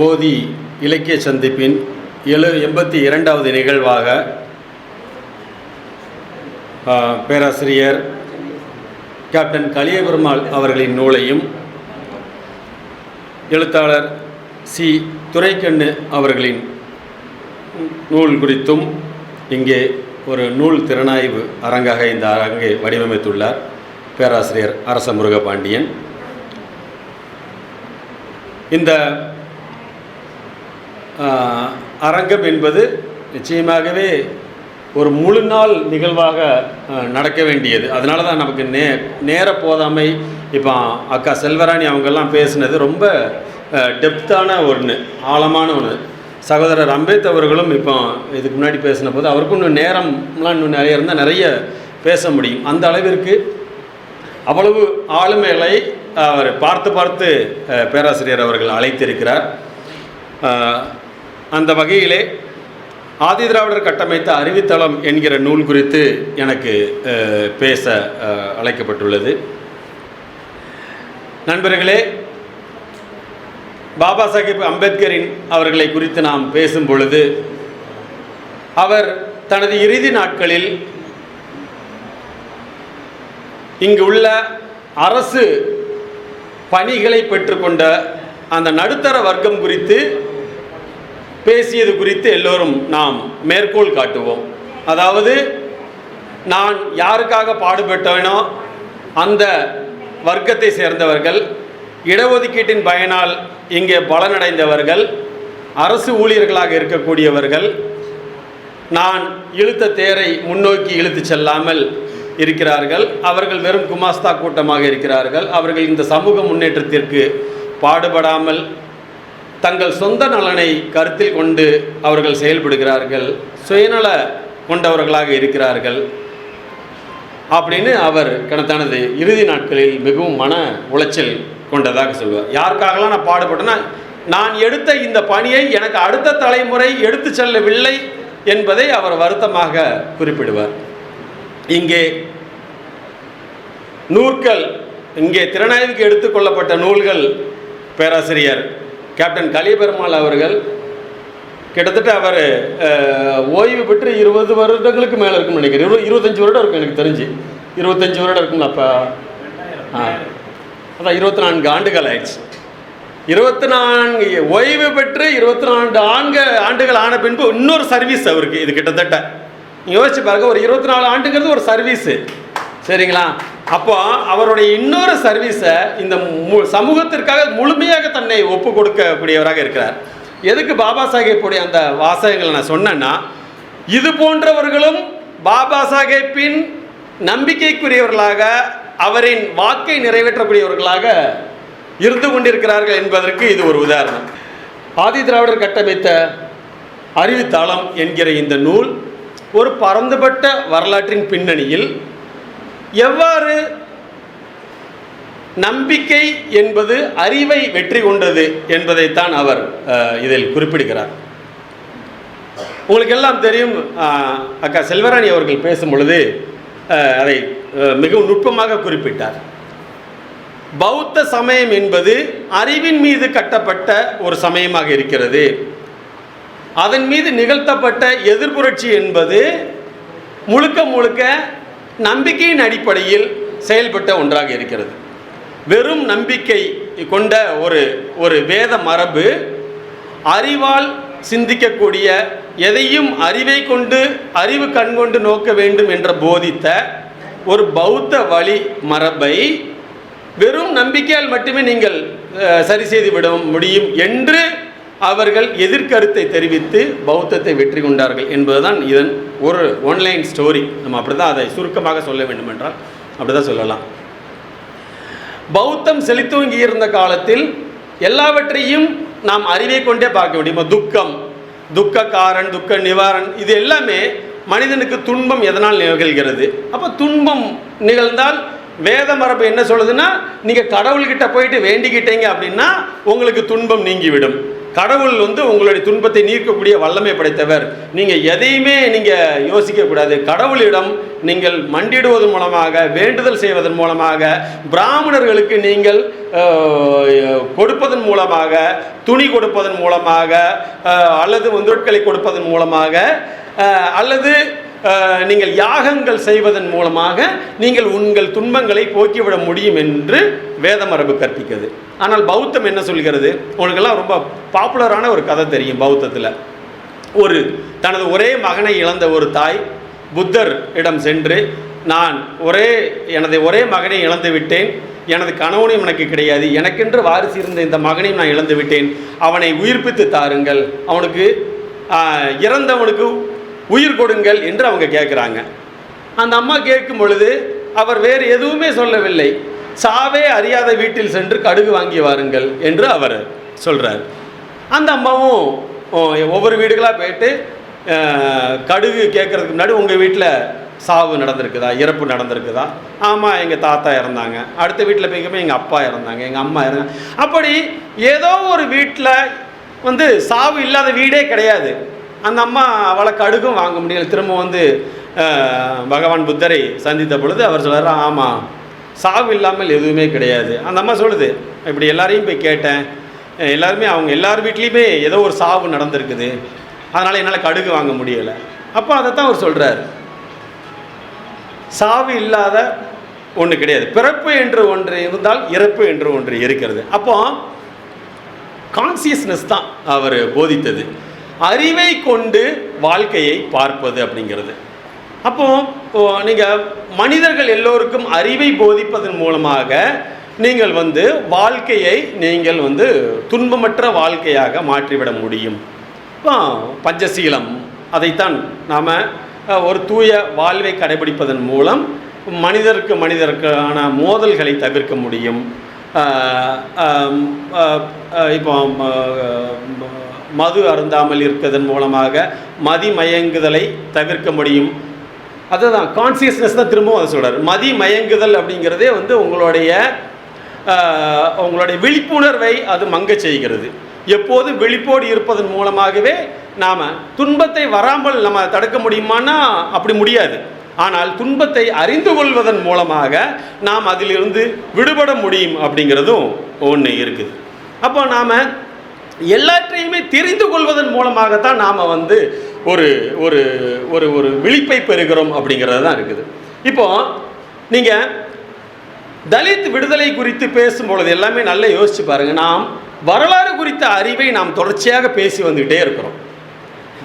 போதி இலக்கிய சந்திப்பின் எழு எண்பத்தி இரண்டாவது நிகழ்வாக பேராசிரியர் கேப்டன் கலியபெருமாள் அவர்களின் நூலையும் எழுத்தாளர் சி. துரைக்கண்ணு அவர்களின் நூல் குறித்தும் இங்கே ஒரு நூல் திறனாய்வு அரங்காக இந்த அரங்கை வடிவமைத்துள்ளார் பேராசிரியர் அரச முருகபாண்டியன் இந்த அரங்கம் என்பது நிச்சயமாகவே ஒரு முழு நாள் நிகழ்வாக நடக்க வேண்டியது. அதனால தான் நமக்கு நே நேர போதாமை இப்போ அக்கா செல்வராணி அவங்கெல்லாம் பேசினது ரொம்ப டெப்த்தான ஒன்று ஆழமான ஒன்று சகோதரர் அம்பேத் அவர்களும் இப்போ இதுக்கு முன்னாடி பேசின போது அவருக்கும் இன்னும் நேரம்லாம் இன்னும் நிறைய இருந்தால் நிறைய பேச முடியும். அந்த அளவிற்கு அவ்வளவு ஆளுமைகளை அவர் பார்த்து பார்த்து பேராசிரியர் அவர்கள் அழைத்திருக்கிறார். அந்த வகையிலே ஆதிதிராவிடர் கட்டமைத்த அறிவித்தளம் என்கிற நூல் குறித்து எனக்கு பேச அழைக்கப்பட்டுள்ளது. நண்பர்களே பாபா சாஹிப் அம்பேத்கரின் அவர்களை குறித்து நாம் பேசும் பொழுது அவர் தனது இறுதி நாட்களில் இங்கு உள்ள அரசு பணிகளை பெற்றுக்கொண்ட அந்த நடுத்தர வர்க்கம் குறித்து பேசியது குறித்து எல்லோரும் நாம் மேற்கோள் காட்டுவோம். அதாவது நான் யாருக்காக பாடுபட்டவனோ அந்த வர்க்கத்தை சேர்ந்தவர்கள் இடஒதுக்கீட்டின் பயனால் இங்கே பலனடைந்தவர்கள் அரசு ஊழியர்களாக இருக்கக்கூடியவர்கள் நான் இழுத்த தேரை முன்னோக்கி இழுத்து செல்லாமல் இருக்கிறார்கள். அவர்கள் வெறும் குமாஸ்தா கூட்டமாக இருக்கிறார்கள். அவர்கள் இந்த சமூக முன்னேற்றத்திற்கு பாடுபடாமல் தங்கள் சொந்த நலனை கருத்தில் கொண்டு அவர்கள் செயல்படுகிறார்கள் சுயநல கொண்டவர்களாக இருக்கிறார்கள் அப்படின்னு அவர் தனது இறுதி நாட்களில் மிகவும் மன உளைச்சல் கொண்டதாக சொல்வார் யாருக்காகலாம் நான் பாடுபட்டேன்னா நான் எடுத்த இந்த பணியை எனக்கு அடுத்த தலைமுறை எடுத்து செல்லவில்லை என்பதை அவர் வருத்தமாக குறிப்பிடுவார். இங்கே நூற்கள் இங்கே திறனாய்வுக்கு எடுத்துக்கொள்ளப்பட்ட நூல்கள் பேராசிரியர் கேப்டன் கலியபெருமாள் அவர்கள் கிட்டத்தட்ட அவர் ஓய்வு பெற்று இருபது வருடங்களுக்கு மேலே இருக்கும்னு நினைக்கிறேன். இருபது இருபத்தஞ்சி வருடம் இருக்கும் எனக்கு தெரிஞ்சு. இருபத்தஞ்சி வருடம் இருக்குங்களா அப்போ? ஆ. அதான் இருபத்தி நான்கு ஆண்டுகள் ஆயிடுச்சு. இருபத்தி நான்கு ஓய்வு பெற்று இருபத்தி நான்கு ஆண்டு ஆண்டுகள் ஆன பின்பு இன்னொரு சர்வீஸ் அவருக்கு இது கிட்டத்தட்ட. யோசிச்சு பாருங்க ஒரு இருபத்தி நாலு ஆண்டுங்கிறது ஒரு சர்வீஸு சரிங்களா? அப்போ அவருடைய இன்னொரு சர்வீஸை இந்த மு- சமூகத்திற்காக முழுமையாக தன்னை ஒப்பு கொடுக்கக்கூடியவராக இருக்கிறார். எதுக்கு பாபா சாஹேப்புடைய அந்த வாசகங்களை நான் சொன்னேன்னா இது போன்றவர்களும் பாபா சாஹேப்பின் நம்பிக்கைக்குரியவர்களாக அவரின் வாக்கை நிறைவேற்றக்கூடியவர்களாக இருந்து கொண்டிருக்கிறார்கள் என்பதற்கு இது ஒரு உதாரணம். ஆதி திராவிடர் கட்டமைத்த அறிவுத்தளம் என்கிற இந்த நூல் ஒரு பரந்துபட்ட வரலாற்றின் பின்னணியில் எவ்வாறு நம்பிக்கை என்பது அறிவை வெற்றி கொண்டது என்பதைத்தான் அவர் இதில் குறிப்பிடுகிறார். உங்களுக்கு எல்லாம் தெரியும் அக்கா செல்வராணி அவர்கள் பேசும் பொழுது அதை மிகவும் நுட்பமாக குறிப்பிட்டார். பௌத்த சமயம் என்பது அறிவின் மீது கட்டப்பட்ட ஒரு சமயமாக இருக்கிறது. அதன் மீது நிகழ்த்தப்பட்ட எதிர்புரட்சி என்பது முழுக்க முழுக்க நம்பிக்கையின் அடிப்படையில் செயல்பட்ட ஒன்றாக இருக்கிறது. வெறும் நம்பிக்கை கொண்ட ஒரு ஒரு வேத மரபு அறிவால் சிந்திக்கக்கூடிய எதையும் அறிவை கொண்டு அறிவு கண்கொண்டு நோக்க வேண்டும் என்ற போதித்த ஒரு பௌத்த வழி மரபை வெறும் நம்பிக்கையால் மட்டுமே நீங்கள் சரி செய்து விட முடியும் என்று அவர்கள் எதிர்கருத்தை தெரிவித்து பௌத்தத்தை வெற்றி கொண்டார்கள் என்பதுதான் இதன் ஒரு ஒன்லைன் ஸ்டோரி நம்ம அப்படி தான் அதை சுருக்கமாக சொல்ல வேண்டும் என்றால் அப்படி தான் சொல்லலாம். பௌத்தம் செழித்தோங்கி இருந்த காலத்தில் எல்லாவற்றையும் நாம் அறிவை கொண்டே பார்க்க முடியுமா துக்கம் துக்கக்காரன் துக்க நிவாரன் இது எல்லாமே மனிதனுக்கு துன்பம் எதனால் நிகழ்கிறது? அப்போ துன்பம் நிகழ்ந்தால் வேத மரபு என்ன சொல்லுதுன்னா நீங்கள் கடவுள்கிட்ட போயிட்டு வேண்டிக்கிட்டீங்க அப்படின்னா உங்களுக்கு துன்பம் நீங்கிவிடும். கடவுள் வந்து உங்களுடைய துன்பத்தை நீக்கக்கூடிய வல்லமை படைத்தவர். நீங்கள் எதையுமே நீங்கள் யோசிக்கக்கூடாது கடவுளிடம் நீங்கள் மண்டிடுவதன் மூலமாக வேண்டுதல் செய்வதன் மூலமாக பிராமணர்களுக்கு நீங்கள் கொடுப்பதன் மூலமாக துணி கொடுப்பதன் மூலமாக அல்லது முந்தொட்களை கொடுப்பதன் மூலமாக அல்லது நீங்கள் யாகங்கள் செய்வதன் மூலமாக நீங்கள் உங்கள் துன்பங்களை போக்கிவிட முடியும் என்று வேத மரபு கற்பிக்கிறது. ஆனால் பௌத்தம் என்ன சொல்கிறது? உங்களுக்கெல்லாம் ரொம்ப பாப்புலரான ஒரு கதை தெரியும் பௌத்தத்தில். ஒரு தனது ஒரே மகனை இழந்த ஒரு தாய் புத்தர் இடம் சென்று நான் ஒரே எனது ஒரே மகனை இழந்து விட்டேன். எனது கணவனும் எனக்கு கிடையாது. எனக்கென்று வாரிசு இருந்த இந்த மகனையும் நான் இழந்து விட்டேன். அவனை உயிர்ப்பித்து தாருங்கள். அவனுக்கு இறந்தவனுக்கு உயிர் கொடுங்கள் என்று அவங்க கேட்குறாங்க அந்த அம்மா கேட்கும் பொழுது அவர் வேறு எதுவுமே சொல்லவில்லை. சாவே அறியாத வீட்டில் சென்று கடுகு வாங்கி வாருங்கள் என்று அவர் சொல்கிறார் அந்த அம்மாவும் ஒவ்வொரு வீடுகளாக போயிட்டு கடுகு கேட்குறதுக்கு முன்னாடி உங்கள் வீட்டில் சாவு நடந்திருக்குதா? இறப்பு நடந்திருக்குதா? ஆமாம் எங்கள் தாத்தா இறந்தாங்க. அடுத்த வீட்டில் போய்க்குமே எங்கள் அப்பா இறந்தாங்க எங்கள் அம்மா இறந்தாங்க. அப்படி ஏதோ ஒரு வீட்டில் வந்து சாவு இல்லாத வீடே கிடையாது. அந்த அம்மா அவளை கடுகும் வாங்க முடியல. திரும்ப வந்து பகவான் புத்தரை சந்தித்த பொழுது அவர் சொல்கிறார் ஆமாம் சாவு இல்லாமல் எதுவுமே கிடையாது. அந்த அம்மா சொல்லுது இப்படி எல்லாரையும் போய் கேட்டேன். எல்லாருமே அவங்க எல்லார் வீட்லேயுமே ஏதோ ஒரு சாவு நடந்திருக்குது. அதனால் என்னால் கடுகு வாங்க முடியலை. அப்போ அதைத்தான் அவர் சொல்கிறார் சாவு இல்லாத ஒன்று கிடையாது. பிறப்பு என்று ஒன்று இருந்தால் இறப்பு என்று ஒன்று இருக்கிறது. அப்போ கான்சியஸ்னஸ் தான் அவர் போதித்தது. அறிவை கொண்டு வாழ்க்கையை பார்ப்பது அப்படிங்கிறது. அப்போ நீங்கள் மனிதர்கள் எல்லோருக்கும் அறிவை போதிப்பதன் மூலமாக நீங்கள் வந்து வாழ்க்கையை நீங்கள் வந்து துன்பமற்ற வாழ்க்கையாக மாற்றிவிட முடியும். பஞ்சசீலம். அதைத்தான் நாம் ஒரு தூய வாழ்வை கடைபிடிப்பதன் மூலம் மனிதருக்கு மனிதருக்கான மோதல்களை தவிர்க்க முடியும். இப்போ மது அருந்தாமல் இருக்கிறதன் மூலமாக மதிமயங்குதலை தவிர்க்க முடியும். அதுதான் கான்சியஸ்னஸ் தான் திரும்பவும் அதை சொல்கிறார் மதிமயங்குதல் அப்படிங்கிறதே வந்து உங்களுடைய உங்களுடைய விழிப்புணர்வை அது மங்கச் செய்கிறது. எப்போதும் விழிப்போடு இருப்பதன் மூலமாகவே நாம் துன்பத்தை வராமல் நம்ம தடுக்க முடியுமானா அப்படி முடியாது. ஆனால் துன்பத்தை அறிந்து கொள்வதன் மூலமாக நாம் அதிலிருந்து விடுபட முடியும் அப்படிங்கிறதும் ஒன்று இருக்குது. அப்போ நாம் எல்லாற்றையுமே தெரிந்து கொள்வதன் மூலமாகத்தான் நாம் வந்து ஒரு ஒரு ஒரு ஒரு விழிப்பை பெறுகிறோம் அப்படிங்கிறது தான் இருக்குது. இப்போ நீங்கள் தலித் விடுதலை குறித்து பேசும்பொழுது எல்லாமே நல்லா யோசிச்சு பாருங்க. நாம் வரலாறு குறித்த அறிவை நாம் தொடர்ச்சியாக பேசி வந்துக்கிட்டே இருக்கிறோம்.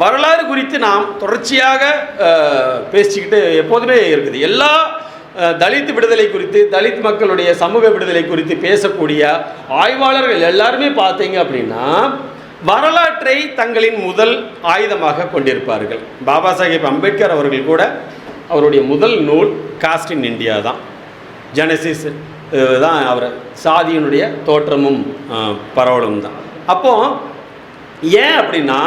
வரலாறு குறித்து நாம் தொடர்ச்சியாக பேசிக்கிட்டு எப்போதுமே இருக்குது. எல்லா தலித் விடுதலை குறித்து தலித் மக்களுடைய சமூக விடுதலை குறித்து பேசக்கூடிய ஆய்வாளர்கள் எல்லாருமே பார்த்தீங்க அப்படின்னா வரலாற்றை தங்களின் முதல் ஆயுதமாக கொண்டிருப்பார்கள். பாபா சாஹேப் அம்பேத்கர் அவர்கள் கூட அவருடைய முதல் நூல் காஸ்ட் இன் இந்தியா தான். ஜெனசிஸ் தான் அவர் சாதியினுடைய தோற்றமும் பரவலும் தான். அப்போ ஏன் அப்படின்னா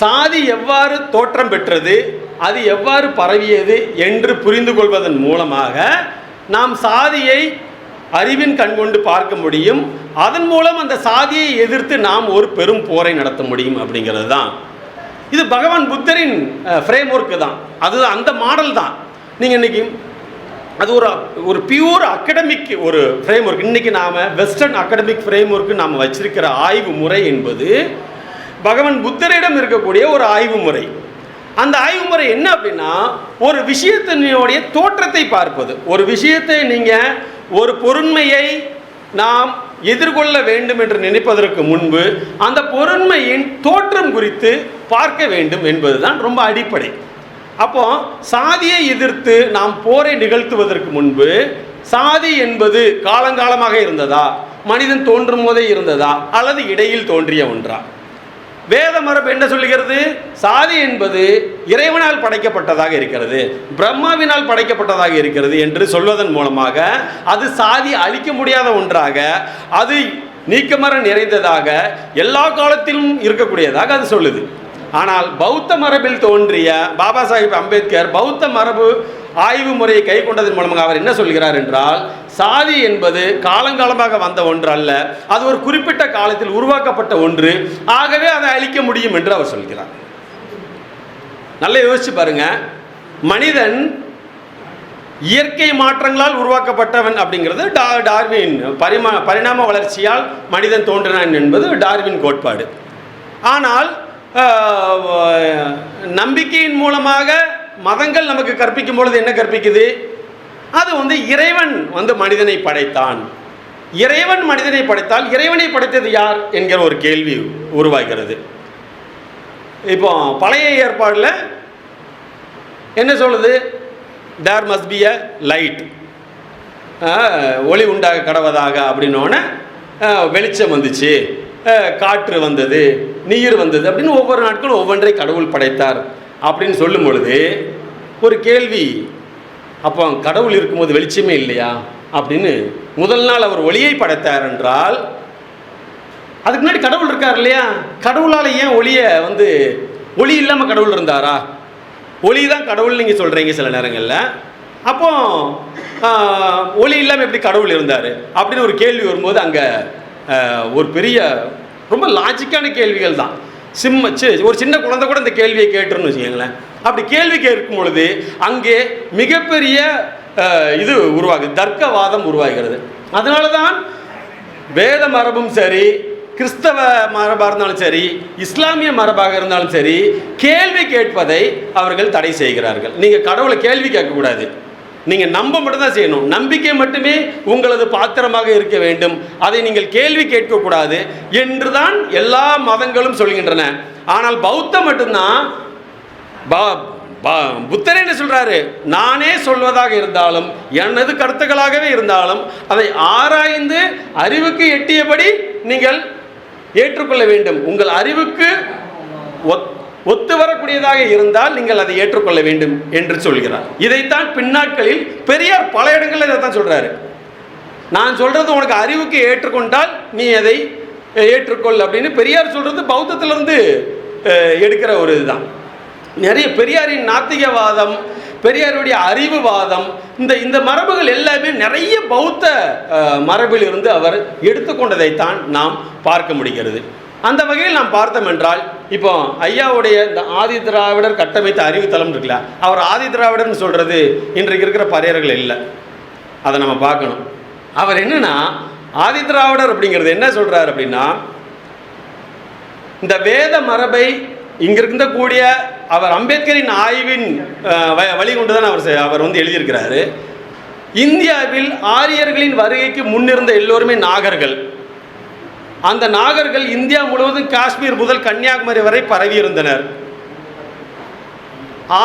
சாதி எவ்வாறு தோற்றம் பெற்றது அது எவ்வாறு பரவியது என்று புரிந்து கொள்வதன் மூலமாக நாம் சாதியை அறிவின் கண்கொண்டு பார்க்க முடியும். அதன் மூலம் அந்த சாதியை எதிர்த்து நாம் ஒரு பெரும் போரை நடத்த முடியும் அப்படிங்கிறது தான். இது பகவான் புத்தரின் ஃப்ரேம் ஒர்க்கு தான். அது அந்த மாடல் தான். நீங்கள் இன்றைக்கி அது ஒரு ஒரு பியூர் அகடமிக் ஒரு ஃப்ரேம் ஒர்க் இன்றைக்கி நாம் வெஸ்டர்ன் அகடமிக் ஃப்ரேம் ஒர்க்கு நாம் வச்சிருக்கிற ஆய்வு முறை என்பது பகவான் புத்தரிடம் இருக்கக்கூடிய ஒரு ஆய்வு முறை. அந்த ஆய்வு முறை என்ன அப்படின்னா ஒரு விஷயத்தினுடைய தோற்றத்தை பார்ப்பது. ஒரு விஷயத்தை நீங்கள் ஒரு பொருண்மையை நாம் எதிர்கொள்ள வேண்டும் என்று நினைப்பதற்கு முன்பு அந்த பொருண்மையின் தோற்றம் குறித்து பார்க்க வேண்டும் என்பதுதான் ரொம்ப அடிப்படை. அப்போ சாதியை எதிர்த்து நாம் போரை நிகழ்த்துவதற்கு முன்பு சாதி என்பது காலங்காலமாக இருந்ததா? மனிதன் தோன்றும் போதே இருந்ததா? அல்லது இடையில் தோன்றிய ஒன்றா? வேத மரபு என்ன சொல்லுகிறது? சாதி என்பது இறைவனால் படைக்கப்பட்டதாக இருக்கிறது பிரம்மாவினால் படைக்கப்பட்டதாக இருக்கிறது என்று சொல்வதன் மூலமாக அது சாதி அழிக்க முடியாத ஒன்றாக அது நீக்கமர நிறைந்ததாக எல்லா காலத்திலும் இருக்கக்கூடியதாக அது சொல்லுது. ஆனால் பௌத்த மரபில் தோன்றிய பாபா சாஹிப் அம்பேத்கர் பௌத்த மரபு ஆய்வு முறையை கை கொண்டதன் மூலமாக அவர் என்ன சொல்கிறார் என்றால் சாதி என்பது காலங்காலமாக வந்த ஒன்று அல்ல அது ஒரு குறிப்பிட்ட காலத்தில் உருவாக்கப்பட்ட ஒன்று ஆகவே அதை அழிக்க முடியும் என்று அவர் சொல்கிறார். நல்லா யோசிச்சு பாருங்க. மனிதன் இயற்கை மாற்றங்களால் உருவாக்கப்பட்டவன் அப்படிங்கிறது டா டார்வின் பரிமா பரிணாம வளர்ச்சியால் மனிதன் தோன்றினான் என்பது டார்வின் கோட்பாடு. ஆனால் நம்பிக்கையின் மூலமாக மதங்கள் நமக்கு கற்பிக்கும் பொழுது என்ன கற்பிக்குது? அது வந்து இறைவன் வந்து மனிதனை படைத்தான். இறைவன் மனிதனை படைத்தால் இறைவனை படைத்தது யார்? என்கிற ஒரு கேள்வி உருவாகிறது. இப்போ பழைய ஏற்பாடில் என்ன சொல்லுது? There must be a light ஒளி உண்டாக கடவதாக அப்படின்னோடனே வெளிச்சம் வந்துச்சு. காற்று வந்தது நீர் வந்தது அப்படின்னு ஒவ்வொரு நாட்களும் ஒவ்வொன்றை கடவுள் படைத்தார். அப்படின்னு சொல்லும் பொழுது ஒரு கேள்வி அப்போ கடவுள் இருக்கும்போது வெளிச்சமே இல்லையா? அப்படின்னு முதல் நாள் அவர் ஒளியை படைத்தார் என்றால் அதுக்கு முன்னாடி கடவுள் இருக்கார் இல்லையா? கடவுளால் ஏன் ஒளியை வந்து ஒளி இல்லாமல் கடவுள் இருந்தாரா? ஒளி தான் கடவுள் நீங்கள் சொல்கிறீங்க சில நேரங்களில். அப்போ ஒளி இல்லாமல் எப்படி கடவுள் இருந்தார்? அப்படின்னு ஒரு கேள்வி வரும்போது அங்கே ஒரு பெரிய ரொம்ப லாஜிக்கான கேள்விகள் தான். சிம்ம ஒரு சின்ன குழந்தை கூட இந்த கேள்வியை கேட்டுருன்னு வச்சுக்கோங்களேன். அப்படி கேள்வி கேட்கும் பொழுது அங்கே மிகப்பெரிய இது உருவாகுது தர்க்கவாதம் உருவாகிறது. அதனால தான் வேத மரபும் சரி கிறிஸ்தவ மரபாக இருந்தாலும் சரி இஸ்லாமிய மரபாக இருந்தாலும் சரி கேள்வி கேட்பதை அவர்கள் தடை செய்கிறார்கள். நீங்கள் கடவுளை கேள்வி கேட்கக்கூடாது. நீங்கள் நம்ப மட்டும்தான் செய்யணும். நம்பிக்கை மட்டுமே உங்களது பாத்திரமாக இருக்க வேண்டும். அதை நீங்கள் கேள்வி கேட்கக்கூடாது என்று தான் எல்லா மதங்களும் சொல்கின்றன. ஆனால் பௌத்தம் மட்டும்தான். பா- புத்தர் என்ன சொல்றாரு? நானே சொல்வதாக இருந்தாலும் எனது கருத்துக்களாகவே இருந்தாலும் அதை ஆராய்ந்து அறிவுக்கு எட்டியபடி நீங்கள் ஏற்றுக்கொள்ள வேண்டும். உங்கள் அறிவுக்கு ஒத்- ஒத்து வரக்கூடியதாக இருந்தால் நீங்கள் அதை ஏற்றுக்கொள்ள வேண்டும் என்று சொல்கிறார். இதைத்தான் பின்னாட்களில் பெரியார் பல இடங்களில் இதைத்தான் சொல்றாரு. நான் சொல்றது உனக்கு அறிவுக்கு ஏற்றுக்கொண்டால் நீ அதை ஏற்றுக்கொள் அப்படின்னு பெரியார் சொல்றது பௌத்தத்திலிருந்து எடுக்கிற ஒரு இதுதான். நிறைய பெரியாரின் நாத்திகவாதம் பெரியாருடைய அறிவுவாதம் இந்த இந்த மரபுகள் எல்லாமே நிறைய பௌத்த மரபிலிருந்து அவர் எடுத்துக்கொண்டதைத்தான் நாம் பார்க்க முடிகிறது. அந்த வகையில் நாம் பார்த்தோம் என்றால் இப்போ ஐயாவுடைய இந்த ஆதி திராவிடர் கட்டமைத்த அறிவுத்தலம் இருக்குல்ல அவர் ஆதி திராவிடர்னு சொல்கிறது இன்றைக்கு இருக்கிற பறையர்கள் இல்லை. அதை நம்ம பார்க்கணும். அவர் என்னென்னா ஆதி திராவிடர் அப்படிங்கிறது என்ன சொல்கிறார் அப்படின்னா இந்த வேத மரபை இங்கிருந்த கூடிய அவர் அம்பேத்கரின் ஆய்வின் வ- வழி கொண்டு தான் அவர் செ- அவர் வந்து எழுதியிருக்கிறாரு. இந்தியாவில் ஆரியர்களின் வருகைக்கு முன்னிருந்த எல்லோருமே நாகர்கள். அந்த நாகர்கள் இந்தியா முழுவதும் காஷ்மீர் முதல் கன்னியாகுமரி வரை பரவியிருந்தனர்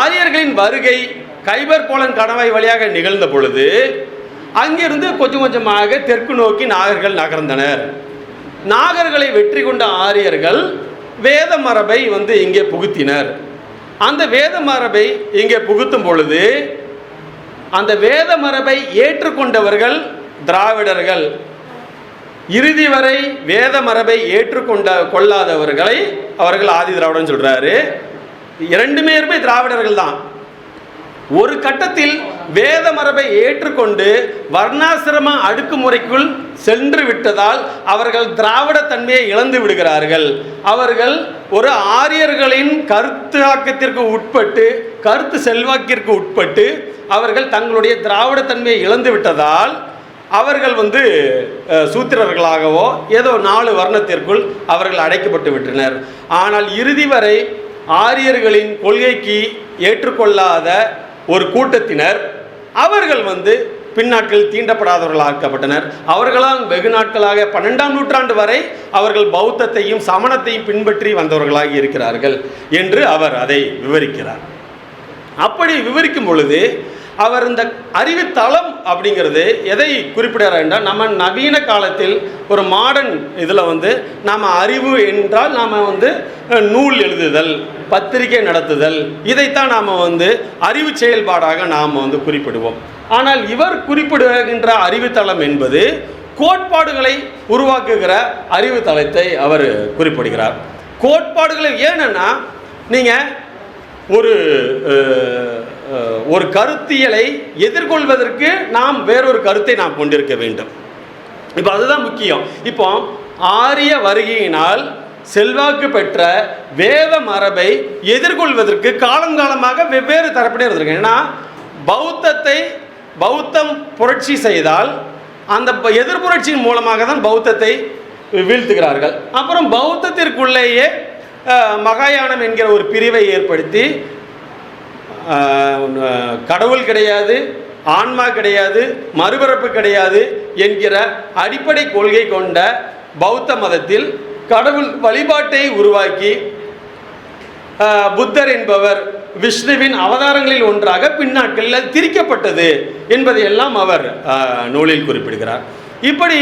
ஆரியர்களின் வருகை கைபர் போலன் கணவாய் வழியாக நிகழ்ந்த பொழுது அங்கிருந்து கொஞ்சம் கொஞ்சமாக தெற்கு நோக்கி நாகர்கள் நகர்ந்தனர். நாகர்களை வெற்றி கொண்ட ஆரியர்கள் வேத மரபை வந்து இங்கே புகுத்தினர். அந்த வேத மரபை இங்கே புகுத்தும் பொழுது அந்த வேத மரபை ஏற்றுக்கொண்டவர்கள் திராவிடர்கள். இறுதி வரை வேத மரபை ஏற்றுக்கொண்ட கொள்ளாதவர்களை அவர்கள் ஆதி திராவிடன் சொல்றாரு. இரண்டுமே திராவிடர்கள் தான். ஒரு கட்டத்தில் வேத மரபை ஏற்றுக்கொண்டு வர்ணாசிரம அடுக்குமுறைக்குள் சென்று விட்டதால் அவர்கள் திராவிட தன்மையை இழந்து விடுகிறார்கள். அவர்கள் ஒரு ஆரியர்களின் கருத்தாக்கத்திற்கு உட்பட்டு கருத்து செல்வாக்கிற்கு உட்பட்டு அவர்கள் தங்களுடைய திராவிட தன்மையை இழந்து விட்டதால் அவர்கள் வந்து சூத்திரர்களாகவோ ஏதோ நாலு வர்ணத்திற்குள் அவர்கள் அடைக்கப்பட்டு விட்டனர். ஆனால் இறுதி வரை ஆரியர்களின் கொள்கைக்கு ஏற்றுக்கொள்ளாத ஒரு கூட்டத்தினர் அவர்கள் வந்து பின்னாட்கள் தீண்டப்படாதவர்களாக்கப்பட்டனர். அவர்களால் வெகு நாட்களாக பன்னெண்டாம் நூற்றாண்டு வரை அவர்கள் பௌத்தத்தையும் சமணத்தையும் பின்பற்றி வந்தவர்களாக இருக்கிறார்கள் என்று அவர் அதை விவரிக்கிறார். அப்படி விவரிக்கும் பொழுது அவர் இந்த அறிவுத்தளம் அப்படிங்கிறது எதை குறிப்பிடுறார் என்றால் நம்ம நவீன காலத்தில் ஒரு மாடர்ன் இதில் வந்து நாம் அறிவு என்றால் நாம் வந்து நூல் எழுதுதல் பத்திரிகை நடத்துதல் இதைத்தான் நாம் வந்து அறிவு செயல்பாடாக நாம் வந்து குறிப்பிடுவோம். ஆனால் இவர் குறிப்பிடுகின்ற அறிவுத்தளம் என்பது கோட்பாடுகளை உருவாக்குகிற அறிவுத்தளத்தை அவர் குறிப்பிடுகிறார். கோட்பாடுகளை ஏனென்னா நீங்கள் ஒரு ஒரு கருத்தியலை எதிர்கொள்வதற்கு நாம் வேறொரு கருத்தை நாம் கொண்டிருக்க வேண்டும். இப்போ அதுதான் முக்கியம். இப்போ ஆரிய வருகையினால் செல்வாக்கு பெற்ற வேத மரபை எதிர்கொள்வதற்கு காலங்காலமாக வெவ்வேறு தரப்பினர் இருந்திருக்காங்க ஏன்னா பௌத்தத்தை பௌத்தம் புரட்சி செய்தால் அந்த ப- எதிர் புரட்சியின் மூலமாக தான் பௌத்தத்தை வீழ்த்துகிறார்கள். அப்புறம் பௌத்தத்திற்குள்ளேயே மகாயானம் என்கிற ஒரு பிரிவை ஏற்படுத்தி கடவுள் கிடையாது ஆன்மா கிடையாது மறுபிறப்பு கிடையாது என்கிற அடிப்படை கொள்கை கொண்ட பௌத்த மதத்தில் கடவுள் வழிபாட்டை உருவாக்கி புத்தர் என்பவர் விஷ்ணுவின் அவதாரங்களில் ஒன்றாக பின்னாட்களில் திரிக்கப்பட்டது என்பதையெல்லாம் அவர் நூலில் குறிப்பிடுகிறார். இப்படி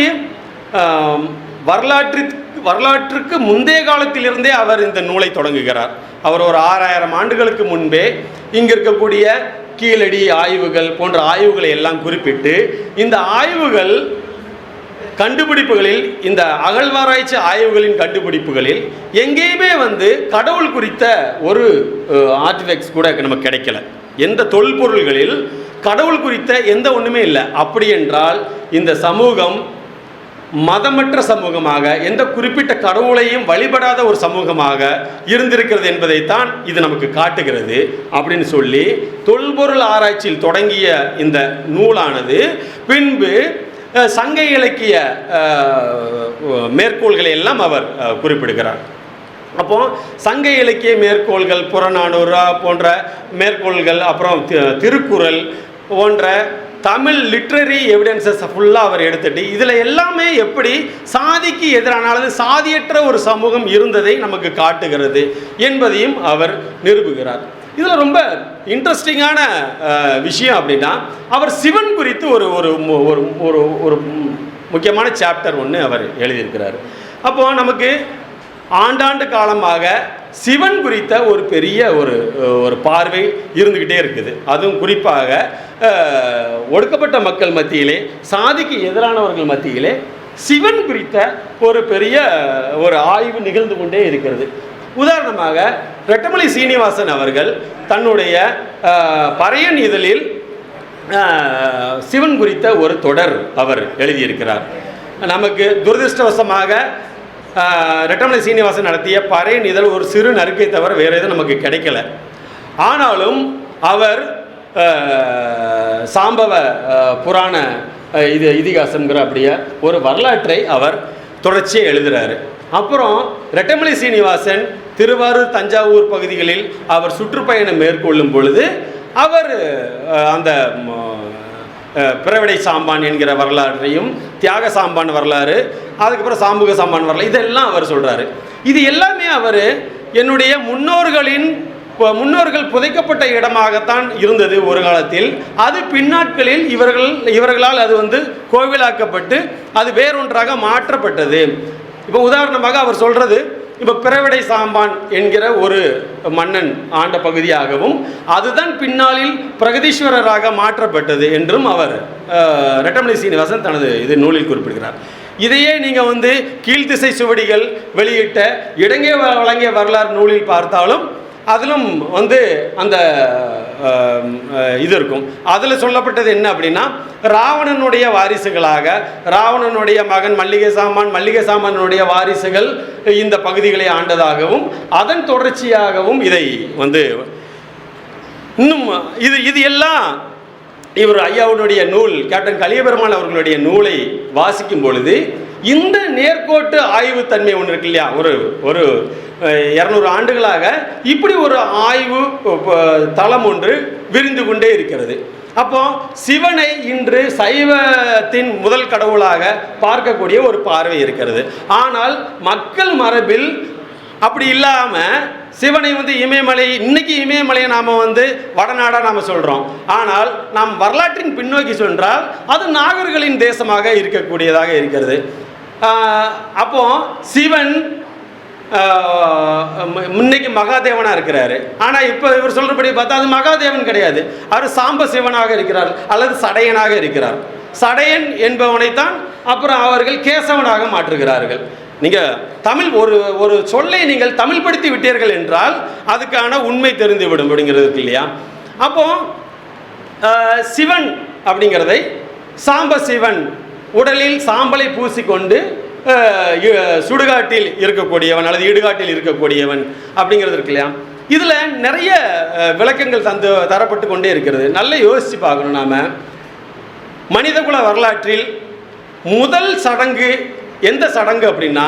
வரலாற்றிற்கு வரலாற்று வரலாற்றுக்கு முந்தைய காலத்திலிருந்தே அவர் இந்த நூலை தொடங்குகிறார். அவர் ஒரு ஆறாயிரம் ஆண்டுகளுக்கு முன்பே இங்க இருக்கக்கூடிய கீழடி ஆய்வுகள் போன்ற ஆய்வுகளை எல்லாம் குறிப்பிட்டு இந்த ஆய்வுகள் கண்டுபிடிப்புகளில் இந்த அகழ்வாராய்ச்சி ஆய்வுகளின் கண்டுபிடிப்புகளில் எங்கேயுமே வந்து கடவுள் குறித்த ஒரு ஆர்டிஃபெக்ட்ஸ் கூட நமக்கு கிடைக்கல. எந்த தொல்பொருள்களில் கடவுள் குறித்த எந்த ஒன்றுமே இல்லை. அப்படி என்றால் இந்த சமூகம் மதமற்ற சமூகமாக எந்த குறிப்பிட்ட கடவுளையும் வழிபடாத ஒரு சமூகமாக இருந்திருக்கிறது என்பதைத்தான் இது நமக்கு காட்டுகிறது அப்படின்னு சொல்லி தொல்பொருள் ஆராய்ச்சியில் தொடங்கிய இந்த நூலானது பின்பு சங்க இலக்கிய மேற்கோள்களை எல்லாம் அவர் குறிப்பிடுகிறார். அப்போ சங்க இலக்கிய மேற்கோள்கள் புறநானூறு போன்ற மேற்கோள்கள் அப்புறம் திருக்குறள் போன்ற தமிழ் லிட்ரரி எவிடன்சஸை ஃபுல்லாக அவர் எடுத்துட்டு இதில் எல்லாமே எப்படி சாதிக்கு எதிரான அல்லது சாதியற்ற ஒரு சமூகம் இருந்ததை நமக்கு காட்டுகிறது என்பதையும் அவர் நிரூபுகிறார் இதில் ரொம்ப இன்ட்ரெஸ்டிங்கான விஷயம் அப்படின்னா அவர் சிவன் குறித்து ஒரு ஒரு ஒரு ஒரு முக்கியமான சாப்டர் ஒன்று அவர் எழுதியிருக்கிறார். அப்போது நமக்கு ஆண்டாண்டு காலமாக சிவன் குறித்த ஒரு பெரிய ஒரு ஒரு பார்வை இருந்துக்கிட்டே இருக்குது. அதுவும் குறிப்பாக ஒடுக்கப்பட்ட மக்கள் மத்தியிலே சாதிக்கு எதிரானவர்கள் மத்தியிலே சிவன் குறித்த ஒரு பெரிய ஒரு ஆய்வு நிகழ்ந்து கொண்டே இருக்கிறது. உதாரணமாக ரெட்டமலை சீனிவாசன் அவர்கள் தன்னுடைய பறையன் இதழில் சிவன் குறித்த ஒரு தொடர் அவர் எழுதியிருக்கிறார். நமக்கு துரதிருஷ்டவசமாக ரெட்டமலை சீனிவாசன் நடத்திய பறை இதழ் ஒரு சிறு நறுக்கை தவிர வேறு எதுவும் நமக்கு கிடைக்கல. ஆனாலும் அவர் சாம்பவ புராண இது இதிகாசங்கிற அப்படிய ஒரு வரலாற்றை அவர் தொடர்ச்சியாக எழுதுகிறாரு அப்புறம் ரெட்டமலை சீனிவாசன் திருவாரூர் தஞ்சாவூர் பகுதிகளில் அவர் சுற்றுப்பயணம் மேற்கொள்ளும் பொழுது அவர் அந்த பிறவிடை சாம்பான் என்கிற வரலாற்றையும் தியாக சாம்பான் வரலாறு அதுக்கப்புறம் சாம்புக சாம்பான் வரலாறு இதெல்லாம் அவர் சொல்கிறாரு இது எல்லாமே அவர் என்னுடைய முன்னோர்களின் முன்னோர்கள் புதைக்கப்பட்ட இடமாகத்தான் இருந்தது ஒரு காலத்தில். அது பின்னாட்களில் இவர்கள் இவர்களால் அது வந்து கோவிலாக்கப்பட்டு அது வேறொன்றாக மாற்றப்பட்டது. இப்போ உதாரணமாக அவர் சொல்கிறது இப்போ பிறவிடை சாம்பான் என்கிற ஒரு மன்னன் ஆண்ட பகுதியாகவும் அதுதான் பின்னாளில் பிரகதீஸ்வரராக மாற்றப்பட்டது என்றும் அவர் ரெட்டமணி ரெட்டமலை சீனிவாசன் தனது இது நூலில் குறிப்பிடுகிறார். இதையே நீங்கள் வந்து கீழ்த்திசை சுவடிகள் வெளியிட்ட இடங்கே வழங்கிய வரலாறு நூலில் பார்த்தாலும் அதிலும் வந்து அந்த இது இருக்கும். அதில் சொல்லப்பட்டது என்ன அப்படின்னா ராவணனுடைய வாரிசுகளாக ராவணனுடைய மகன் மல்லிகை சாமான் மல்லிகை சாமானுடைய வாரிசுகள் இந்த பகுதிகளை ஆண்டதாகவும் அதன் தொடர்ச்சியாகவும் இதை வந்து இன்னும் இது இது எல்லாம் இவர் ஐயாவுடைய நூல் கேப்டன் கலியபெருமான் அவர்களுடைய நூலை வாசிக்கும் பொழுது இந்த நேர்கோட்டு ஆய்வுத்தன்மை ஒன்று இருக்கு இல்லையா? ஒரு ஒரு இரநூறு ஆண்டுகளாக இப்படி ஒரு ஆய்வு தளம் ஒன்று விரிந்து கொண்டே இருக்கிறது. அப்போ சிவனை இன்று சைவத்தின் முதல் கடவுளாக பார்க்கக்கூடிய ஒரு பார்வை இருக்கிறது. ஆனால் மக்கள் மரபில் அப்படி இல்லாமல் சிவனை வந்து இமயமலை இன்னைக்கு இமயமலையை நாம் வந்து வடநாடாக நாம் சொல்கிறோம் ஆனால் நாம் வரலாற்றின் பின்னோக்கி சென்றால் அது நாகர்களின் தேசமாக இருக்கக்கூடியதாக இருக்கிறது. அப்போ சிவன் முன்னைக்கு மகாதேவனாக இருக்கிறாரு. ஆனால் இப்போ இவர் சொல்கிறபடி பார்த்தா அது மகாதேவன் கிடையாது. அவர் சாம்ப சிவனாக இருக்கிறார் அல்லது சடையனாக இருக்கிறார். சடையன் என்பவனைத்தான் அப்புறம் அவர்கள் கேசவனாக மாற்றுகிறார்கள். நீங்கள் தமிழ் ஒரு ஒரு சொல்லை நீங்கள் தமிழ் படுத்தி விட்டீர்கள் என்றால் அதுக்கான உண்மை தெரிந்துவிடும் அப்படிங்கிறது இல்லையா? அப்போ சிவன் அப்படிங்கிறதை சாம்ப சிவன் உடலில் சாம்பலை பூசிக்கொண்டு சுடுகாட்டில் இருக்கக்கூடியவன் அல்லது இடுகாட்டில் இருக்கக்கூடியவன் அப்படிங்கிறது இருக்கு இல்லையா? இதில் நிறைய விளக்கங்கள் தந்து தரப்பட்டு கொண்டே இருக்கிறது. நல்லா யோசித்து பார்க்கணும் நாம். மனிதகுல வரலாற்றில் முதல் சடங்கு எந்த சடங்கு அப்படின்னா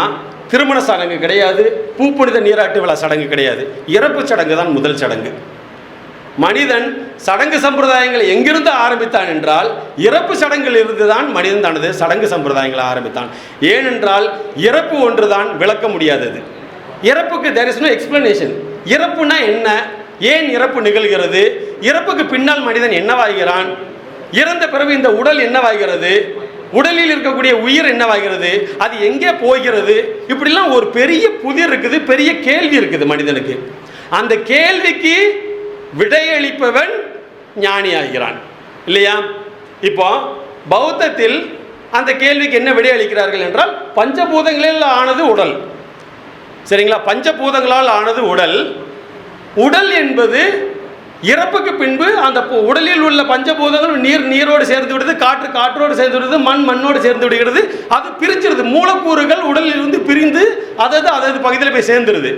திருமண சடங்கு கிடையாது பூப்புனித நீராட்டு விழா சடங்கு கிடையாது. இறப்பு சடங்கு தான் முதல் சடங்கு. மனிதன் சடங்கு சம்பிரதாயங்களை எங்கிருந்து ஆரம்பித்தான் என்றால் இறப்பு சடங்கில் இருந்து தான் மனிதன் தனது சடங்கு சம்பிரதாயங்களை ஆரம்பித்தான். ஏனென்றால் இறப்பு ஒன்று தான் விளக்க முடியாதது. இறப்புக்கு தெர் இஸ் நோ எக்ஸ்பிளனேஷன் இறப்புனா என்ன? ஏன் இறப்பு நிகழ்கிறது? இறப்புக்கு பின்னால் மனிதன் என்னவாகிறான்? இறந்த பிறகு இந்த உடல் என்னவாகிறது? உடலில் இருக்கக்கூடிய உயிர் என்னவாகிறது? அது எங்கே போகிறது? இப்படிலாம் ஒரு பெரிய புதிர் இருக்குது பெரிய கேள்வி இருக்குது மனிதனுக்கு. அந்த கேள்விக்கு விடையளிப்பவன் ஞானியாகிறான். இல்லையா? இப்போ பௌத்தத்தில் அந்த கேள்விக்கு என்ன விடையளிக்கிறார்கள் என்றால் பஞ்சபூதங்களில் ஆனது உடல். சரிங்களா? பஞ்சபூதங்களால் ஆனது உடல். உடல் என்பது இறப்புக்கு பின்பு அந்த பு- உடலில் உள்ள பஞ்சபூதங்கள் நீர் நீரோடு சேர்ந்து விடுது காற்று காற்றோடு சேர்ந்து விடுது மண் மண்ணோடு சேர்ந்து விடுகிறது. அது பிரிஞ்சிருது. மூலக்கூறுகள் உடலில் இருந்து பிரிந்து அதது அதது பகுதியில் போய் சேர்ந்துருது.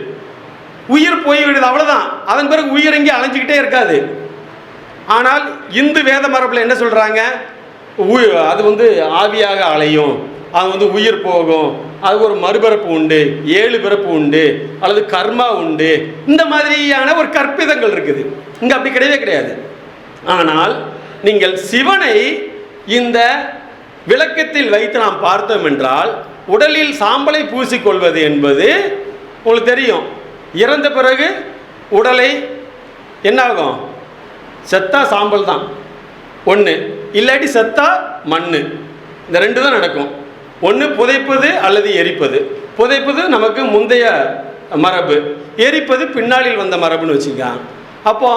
உயிர் போய்விடுது அவ்வளோதான் அதன் பிறகு உயிர் எங்கே அலைஞ்சிக்கிட்டே இருக்காது. ஆனால் இந்து வேத மரபில் என்ன சொல்கிறாங்க உ- அது வந்து ஆவியாக அலையும். அது வந்து உயிர் போகும். அது ஒரு மறுபிறப்பு உண்டு ஏழு பிறப்பு உண்டு அல்லது கர்மா உண்டு. இந்த மாதிரியான ஒரு கற்பிதங்கள் இருக்குது. இங்கே அப்படி கிடையவே கிடையாது. ஆனால் நீங்கள் சிவனை இந்த விளக்கத்தில் வைத்து நாம் பார்த்தோம் என்றால் உடலில் சாம்பலை பூசிக்கொள்வது என்பது உங்களுக்கு தெரியும். இறந்த பிறகு உடலை என்னாகும்? செத்தா சாம்பல் தான். ஒன்று இல்லாட்டி செத்தா மண் இந்த ரெண்டு தான் நடக்கும். ஒன்று புதைப்பது அல்லது எரிப்பது. புதைப்பது நமக்கு முந்தைய மரபு. எரிப்பது பின்னாளில் வந்த மரபுன்னு வச்சுக்க அப்போ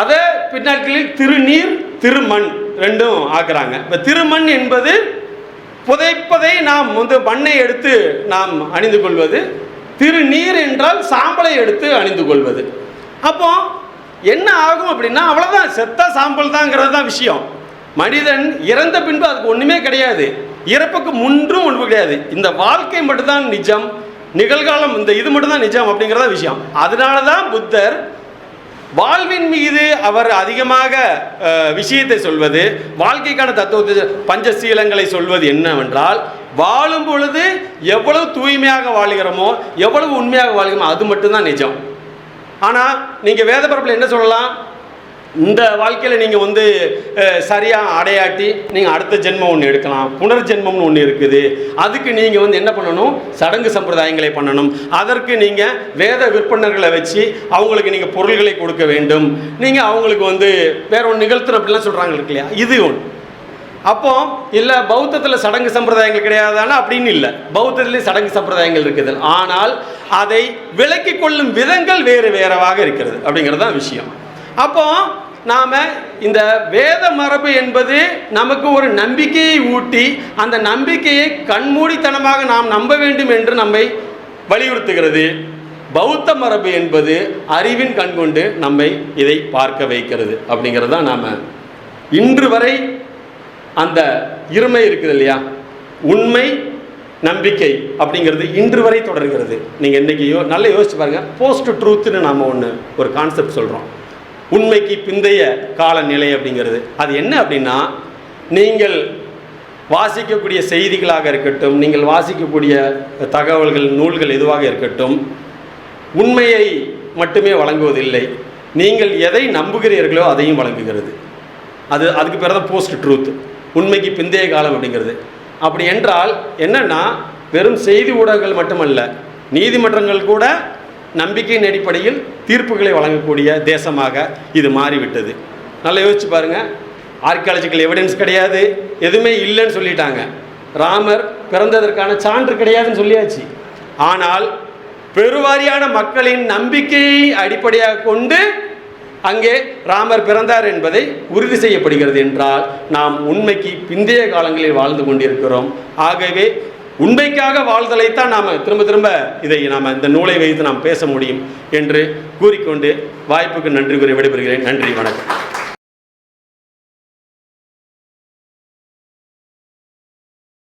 அதை பின்னாட்களில் திருநீர் திருமண் ரெண்டும் ஆக்குறாங்க. இப்போ திருமண் என்பது புதைப்பதை நாம் வந்து மண்ணை எடுத்து நாம் அணிந்து கொள்வது. திருநீர் என்றால் சாம்பலை எடுத்து அணிந்து கொள்வது. அப்போ என்ன ஆகும் அப்படின்னா அவ்வளோதான் செத்த சாம்பல் தாங்கிறது தான் விஷயம். மனிதன் இறந்த பின்பு அதுக்கு ஒன்றுமே கிடையாது. இறப்புக்கு முன்றும் ஒன்று கிடையாது. இந்த வாழ்க்கை மட்டும்தான் நிஜம் நிகழ்காலம் இந்த இது மட்டும்தான் நிஜம் அப்படிங்கிறத விஷயம். அதனால தான் புத்தர் வாழ்வின் மீது அவர் அதிகமாக விஷயத்தை சொல்வது வாழ்க்கைக்கான தத்துவத்தை பஞ்சசீலங்களை சொல்வது என்னவென்றால் வாழும் பொழுது எவ்வளவு தூய்மையாக வாழ்கிறோமோ எவ்வளவு உண்மையாக வாழ்கிறோமோ அது மட்டும்தான் நிஜம். ஆனால் நீங்கள் வேத பரப்பில் என்ன சொல்லலாம்? இந்த வாழ்க்கையில் நீங்கள் வந்து சரியாக அடையாட்டி நீங்கள் அடுத்த ஜென்மம் ஒன்று எடுக்கலாம். புனர்ஜென்மம்னு ஒன்று இருக்குது. அதுக்கு நீங்கள் வந்து என்ன பண்ணணும்? சடங்கு சம்பிரதாயங்களை பண்ணணும். அதற்கு நீங்கள் வேத விற்பனர்களை வச்சு அவங்களுக்கு நீங்கள் பொருள்களை கொடுக்க வேண்டும். நீங்கள் அவங்களுக்கு வந்து வேற ஒன்று நிகழ்த்துற அப்படிலாம் சொல்கிறாங்க இருக்கு இல்லையா? இது ஒன்று அப்போ இல்லை பௌத்தத்தில் சடங்கு சம்பிரதாயங்கள் கிடையாதானா? அப்படின்னு இல்லை. பௌத்தத்திலே சடங்கு சம்பிரதாயங்கள் இருக்குது. ஆனால் அதை விலக்கி கொள்ளும் விதங்கள் வேறு வேறவாக இருக்கிறது. அப்படிங்கிறது தான் விஷயம். அப்போ நாம் இந்த வேத மரபு என்பது நமக்கு ஒரு நம்பிக்கையை ஊட்டி அந்த நம்பிக்கையை கண்மூடித்தனமாக நாம் நம்ப வேண்டும் என்று நம்மை வலியுறுத்துகிறது. பௌத்த மரபு என்பது அறிவின் கண் கொண்டு நம்மை இதை பார்க்க வைக்கிறது. அப்படிங்கிறது தான் நாம் இன்று வரை அந்த இருமை இருக்குது இல்லையா? உண்மை நம்பிக்கை அப்படிங்கிறது இன்று வரை தொடர்கிறது. நீங்கள் இன்னைக்கு யோ நல்லா யோசிச்சு பாருங்கள் போஸ்ட் ட்ரூத்துன்னு நாம் ஒன்று ஒரு கான்செப்ட் சொல்கிறோம் உண்மைக்கு பிந்தைய காலநிலை அப்படிங்கிறது. அது என்ன அப்படின்னா நீங்கள் வாசிக்கக்கூடிய செய்திகளாக இருக்கட்டும் நீங்கள் வாசிக்கக்கூடிய தகவல்கள் நூல்கள் எதுவாக இருக்கட்டும் உண்மையை மட்டுமே வழங்குவதில்லை. நீங்கள் எதை நம்புகிறீர்களோ அதையும் வழங்குகிறது. அது அதுக்கு பேர் தான் போஸ்ட் ட்ரூத் உண்மைக்கு பிந்தைய காலம் அப்படிங்கிறது. அப்படி என்றால் என்னன்னா வெறும் செய்தி ஊடகங்கள் மட்டுமல்ல நீதிமன்றங்கள் கூட நம்பிக்கையின் அடிப்படையில் தீர்ப்புகளை வழங்கக்கூடிய தேசமாக இது மாறிவிட்டது. நல்லா யோசிச்சு பாருங்க. ஆர்கியாலஜிக்கல் எவிடன்ஸ் கிடையாது எதுவுமே இல்லைன்னு சொல்லிட்டாங்க. ராமர் பிறந்ததற்கான சான்று கிடையாதுன்னு சொல்லியாச்சு. ஆனால் பெருவாரியான மக்களின் நம்பிக்கையை அடிப்படையாக கொண்டு அங்கே ராமர் பிறந்தார் என்பதை உறுதி செய்யப்படுகிறது என்றால் நாம் உண்மைக்கு பிந்தைய காலங்களில் வாழ்ந்து கொண்டிருக்கிறோம். ஆகவே உண்மைக்காக வாழ்தலைத்தான் நாம் திரும்ப திரும்ப இதை நாம் இந்த நூலை வைத்து நாம் பேச முடியும் என்று கூறிக்கொண்டு வாய்ப்புக்கு நன்றி கூறி விடைபெறுகிறேன். நன்றி வணக்கம்.